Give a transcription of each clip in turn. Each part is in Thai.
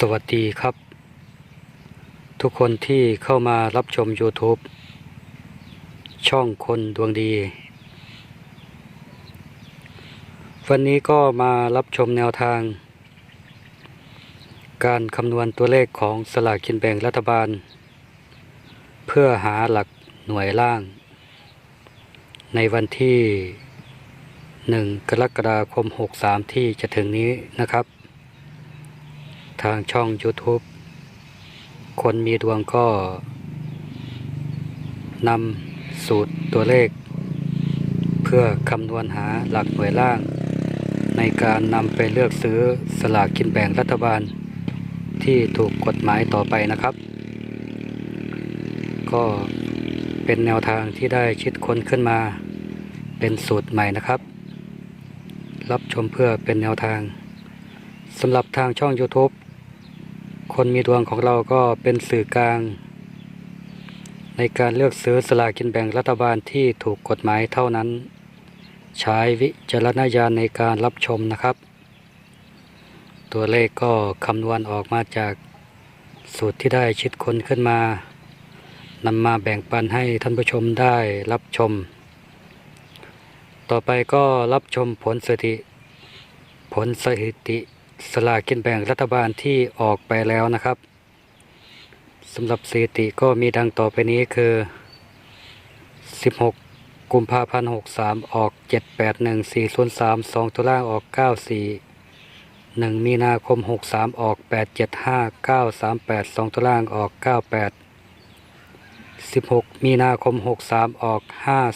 สวัสดีครับ ทุกคนที่เข้ามารับชม YouTube ช่องคนดวงดี วันนี้ก็มารับชมแนวทาง การคำนวณตัวเลขของสลากกินแบ่งรัฐบาล เพื่อหาหลักหน่วยล่าง ในวันที่ 1 กรกฎาคม 63 ที่จะถึงนี้นะครับ ทางช่อง YouTube คนมีดวงก็นำสูตรตัวเลข เพื่อคำนวณหาหลักหน่วยล่าง ในการนำไปเลือกซื้อสลากกินแบ่งรัฐบาล ที่ถูกกฎหมายต่อไปนะครับ ก็เป็นแนวทางที่ได้คิดค้นขึ้นมา เป็นสูตรใหม่นะครับ รับชมเพื่อเป็นแนวทางสำหรับทางช่อง YouTube คนมีดวงของเราก็เป็นสื่อกลาง ในการเลือกซื้อสลากินแบ่งรัฐบาลที่ถูกกฎหมายเท่านั้น ใช้วิจารณญาณในการรับชมนะครับ ตัวเลขก็คำนวณออกมาจากสูตรที่ได้คิดคนขึ้นมานำมาแบ่งปันให้ท่านผู้ชมได้รับชม ต่อไปก็รับชมผลสถิติผลสถิติ สลากกินแบ่งรัฐบาลที่ออกไปแล้วนะครับสำหรับสถิติก็มีดังต่อไปนี้คือ 16 กุมภาพันธ์63 ออก 781 403 2ตัวล่างออก 94 1 มีนาคม 63 ออก 875 938 2ตัวล่างออก 98 16 มีนาคม 63 ออก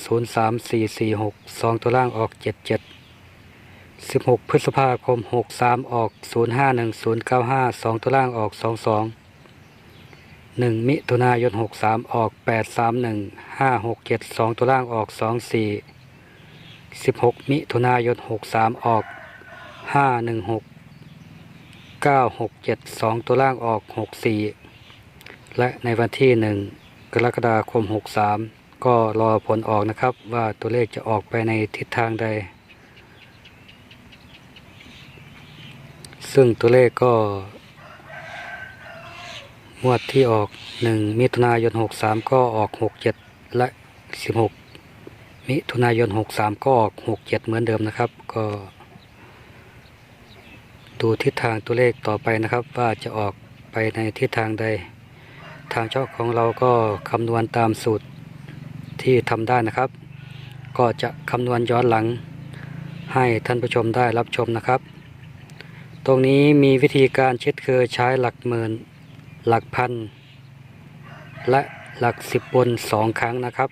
503 446 2ตัวล่างออก 77 16 พฤษภาคม 63 ออก 051095 2 ตัวล่างออก 22 1 มิถุนายน 63 ออก 831 567 2 ตัวล่างออก 24 16 มิถุนายน 63 ออก 516 967 2 ตัวล่างออก 64 และในวันที่ 1 กรกฎาคม 63 ก็รอผลออกนะครับว่าตัวเลขจะออกไปในทิศทางใด ซึ่งตัวเลขก็งวดที่ออก 1 มิถุนายน 63 ก็ออก 67 และ 16 มิถุนายน 63 ก็ออก 67 เหมือนเดิมนะครับ ก็ ดูทิศทางตัวเลขต่อไปนะครับ ว่าจะออกไปในทิศทางใด ทางช่องของเราก็คำนวณตามสูตรที่ทำได้นะครับ ก็จะคำนวณย้อนหลังให้ท่านผู้ชมได้รับชมนะครับ ตรงนี้มีวิธีการเช็ดเคือใช้หลักหมื่น หลักพัน และหลักสิบบนสองครั้งนะครับ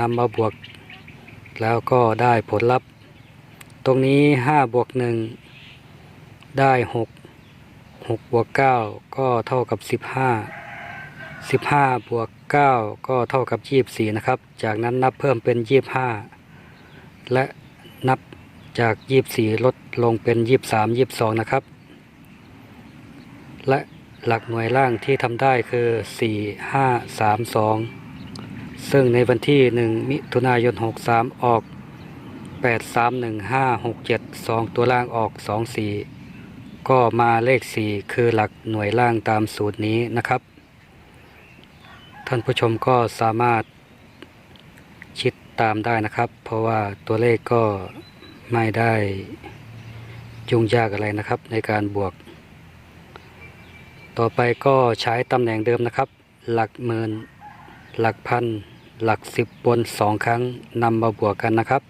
นำมาบวก แล้วก็ได้ผลลัพธ์ ตรงนี้ห้าบวกหนึ่งได้หกหกบวกเก้าก็เท่ากับสิบห้าสิบห้าบวกเก้าก็เท่ากับยี่บสี่นะครับ จากนั้นนับเพิ่มเป็นยี่บห้าและนับ จากยี่สี่ลดลงเป็นยี่บสามยี่บสองนะครับ และหลักหน่วยล่างที่ทำได้คือ 4 5 3 2 ซึ่งในวันที่ 1 มิถุนายน 63 ออก 8 3 1 5 6 7 2 ตัวล่างออก 2 4 ก็มาเลข 4 คือหลักหน่วยล่างตามสูตรนี้นะครับ ท่านผู้ชมก็สามารถคิดตามได้นะครับ เพราะว่าตัวเลขก็ ไม่ได้ยุ่งยากอะไรนะครับ ในการบวก ต่อไปก็ใช้ตำแหน่งเดิมนะครับ หลักหมื่นหลักพัน หลักสิบบนสองครั้งนำมาบวกกันนะครับ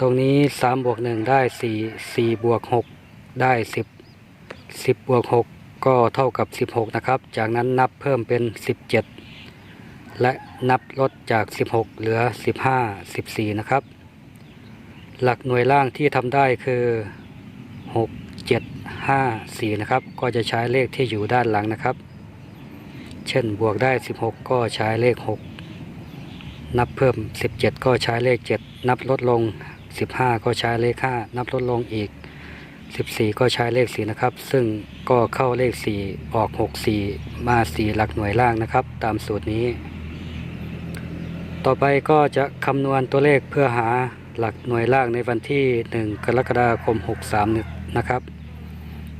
ตรงนี้สามบวกหนึ่งได้สี่สี่บวกหกได้สิบสิบบวกหกก็เท่ากับสิบหกนะครับ จากนั้นนับเพิ่มเป็นสิบเจ็ดและนับลดจากสิบหกเหลือสิบห้าสิบสี่นะครับ หลักหน่วยล่างที่ทำได้คือหกเจ็ด5 4 นะครับ ก็จะใช้เลขที่อยู่ด้านหลังนะครับ เช่นบวกได้ 16 ก็ใช้เลข 6 นับเพิ่ม 17 ก็ใช้เลข 7 นับลดลง 15 ก็ใช้เลข 5 นับลดลงอีก 14 ก็ใช้เลข 4 นะครับ ซึ่งก็เข้าเลข 4 ออก 6 4 มา 4 หลักหน่วยล่างนะครับ ตามสูตรนี้ ต่อไปก็จะคำนวณตัวเลขเพื่อหา หลักหน่วยล่างในวันที่ 1 กรกฎาคม 63 นะครับ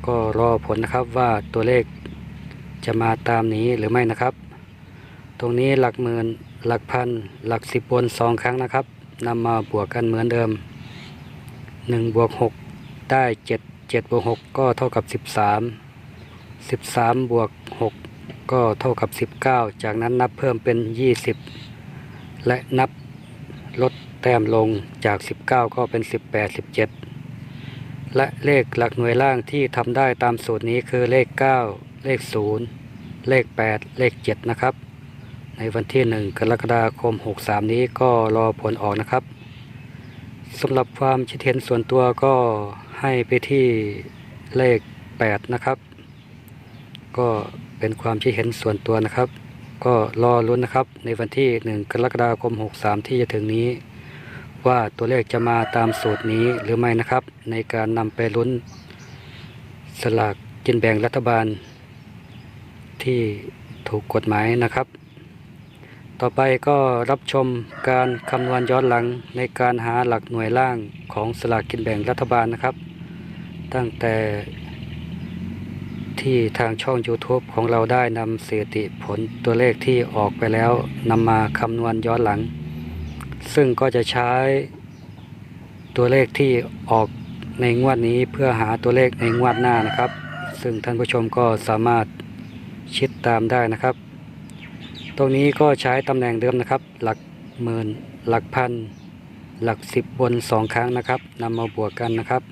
ก็รอผลนะครับว่าตัวเลขจะมาตามนี้หรือไม่นะครับ ตรงนี้หลักหมื่นหลักพัน หลักสิบบนสองครั้งนะครับนำมาบวกกันเหมือนเดิมหนึ่งบวกหกได้เจ็ดเจ็ดบวกหกก็เท่ากับสิบสามสิบสามบวกหกก็เท่ากับสิบเก้าจากนั้นนับเพิ่มเป็นยี่สิบและนับลด แต้มลงจาก 19 ก็เป็น 18 17 และเลขหลักหน่วยล่างที่ทำได้ตามสูตรนี้คือเลข 9 เลข 0 เลข 8 เลข 7 นะครับ ในวันที่ 1 กรกฎาคม 63 นี้ก็รอผลออกนะครับสำหรับความคิดเห็นส่วนตัวก็ให้ไปที่เลข 8 นะครับ ก็เป็นความคิดเห็นส่วนตัวนะครับ ก็รอลุ้นนะครับในวันที่ 1 กรกฎาคม 63 ที่จะถึงนี้ ว่าตัวเลขจะมาตามสูตรนี้หรือไม่นะครับ ในการนำไปลุ้นสลากกินแบ่งรัฐบาล ที่ถูกกฎหมายนะครับ ต่อไปก็รับชมการคำนวณย้อนหลังในการหาหลักหน่วยล่างของสลากกินแบ่งรัฐบาลนะครับ ตั้งแต่ที่ทางช่อง YouTube ของเราได้นำสถิติผลตัวเลขที่ออกไปแล้วนำมาคำนวณย้อนหลัง ซึ่งก็จะใช้ตัวเลขที่ออกในงวดนี้เพื่อหาตัวเลขในงวดหน้านะครับ ซึ่งท่านผู้ชมก็สามารถชิดตามได้นะครับ ตรงนี้ก็ใช้ตำแหน่งเดิมนะครับ หลักหมื่นหลักพัน หลักสิบบนสองครั้งนะครับนำมาบวกกันนะครับ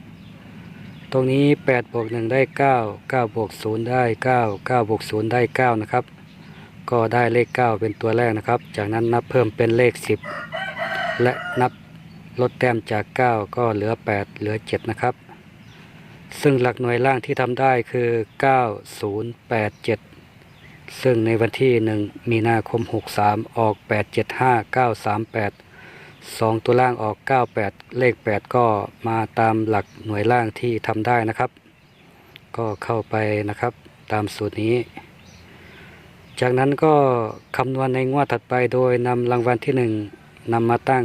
ตรงนี้8บวก1ได้ 9 9บวก0ได้ 9 9บวก0ได้ 9 นะครับ ก็ได้เลข 9 เป็นตัวแรกนะครับ จากนั้นนับเพิ่มเป็นเลข 10 และนับลดแต้มจาก 9 ก็เหลือ 8 เหลือ 7 นะครับ ซึ่งหลักหน่วยล่างที่ทำได้คือ 9087 ซึ่งในวันที่ 1 มีนาคม 63 ออก 875 938 2 ตัวล่างออก 98 เลข 8 ก็มาตามหลักหน่วยล่างที่ทำได้นะครับ ก็เข้าไปนะครับตามสูตรนี้ จากนั้นก็คำนวณในงวดถัดไปโดยนำรางวัลที่ 1 นำมาตั้ง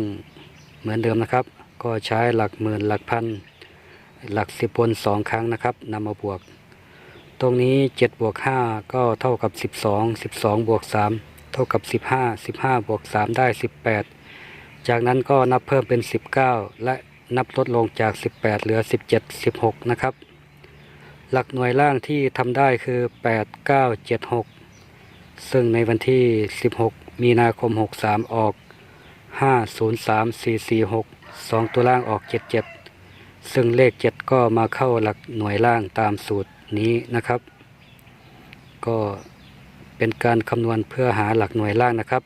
เหมือนเดิมนะครับ ก็ใช้หลักหมื่นหลักพัน หลักสิบบนสองครั้งนะครับนำมาบวก ตรงนี้7บวก5ก็เท่ากับ 12 12บวก3เท่ากับ 15 15บวก3ได้ 18 จากนั้นก็นับเพิ่มเป็น 19 และนับลดลงจาก 18 เหลือ 17 16 นะครับ หลักหน่วยล่างที่ทำได้คือ 8 9 7 6 ซึ่งในวันที่ 16 มีนาคม 63 ออก 503 446 2 ตัวล่างออก 77 ซึ่งเลข 7 ก็มาเข้าหลักหน่วยล่างตามสูตรนี้นะครับ ก็เป็นการคำนวณเพื่อหาหลักหน่วยล่างนะครับ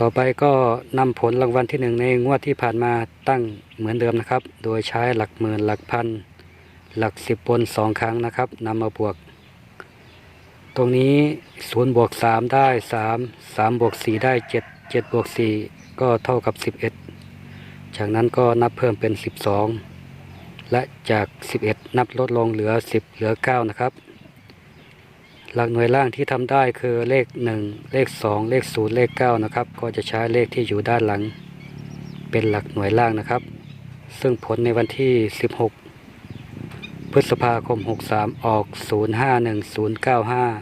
ต่อไปก็นำผลรางวัลที่หนึ่งในงวดที่ผ่านมาตั้งเหมือนเดิมนะครับ โดยใช้หลักหมื่นหลักพันหลักสิบบนสองครั้งนะครับนำมาบวก ตรงนี้ศูนย์บวกสามได้สามสามบวกสี่ได้เจ็ดเจ็ดบวกสี่ก็เท่ากับสิบเอ็ดจากนั้นก็นับเพิ่มเป็นสิบสองและจากสิบเอ็ดนับลดลงเหลือสิบเหลือเก้านะครับหลักหน่วยล่างที่ทำได้คือเลข 1 เลข 2 เลข 0 เลข 9 นะครับ ก็จะใช้เลขที่อยู่ด้านหลัง เป็นหลักหน่วยล่างนะครับ ซึ่งผลในวันที่ 16 พฤษภาคม 63 ออก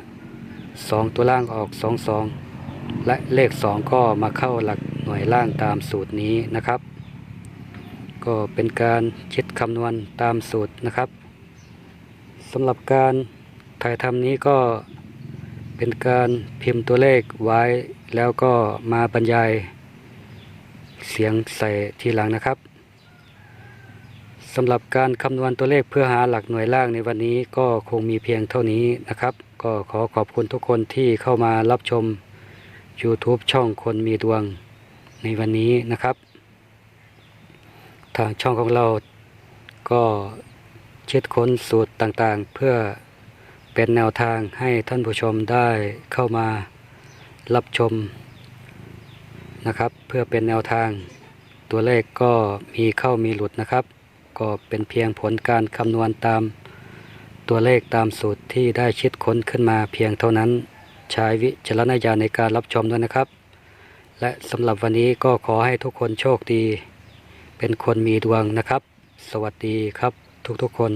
051095 2 ตัวล่างออก 22 และเลข 2 ก็มาเข้าหลักหน่วยล่างตามสูตรนี้นะครับ ก็เป็นการคิดคำนวณตามสูตรนะครับสำหรับการถ่ายทำนี้ก็เป็นการพิมพ์ตัวเลขไว้แล้วก็มาบรรยายเสียงใส่ทีหลังนะครับสำหรับการคำนวณตัวเลขเพื่อหาหลักหน่วยล่างในวันนี้ก็คงมีเพียงเท่านี้นะครับ ก็ขอขอบคุณทุกคนที่เข้ามารับชม YouTube ช่องคนมีดวงในวันนี้นะครับ ทางช่องของเราก็คิดค้นสูตรต่างๆ เพื่อเป็นแนวทางให้ท่านผู้ชมได้เข้ามารับชมนะครับ เพื่อเป็นแนวทางตัวเลขก็มีเข้ามีหลุดนะครับ ก็เป็นเพียงผลการคำนวณตาม ตัวเลขตามสูตรที่ได้คิดค้นขึ้นมาเพียงเท่านั้น ใช้วิจารณญาณในการรับชมด้วยนะครับ และสำหรับวันนี้ก็ขอให้ทุกคนโชคดี เป็นคนมีดวงนะครับ สวัสดีครับทุกๆคน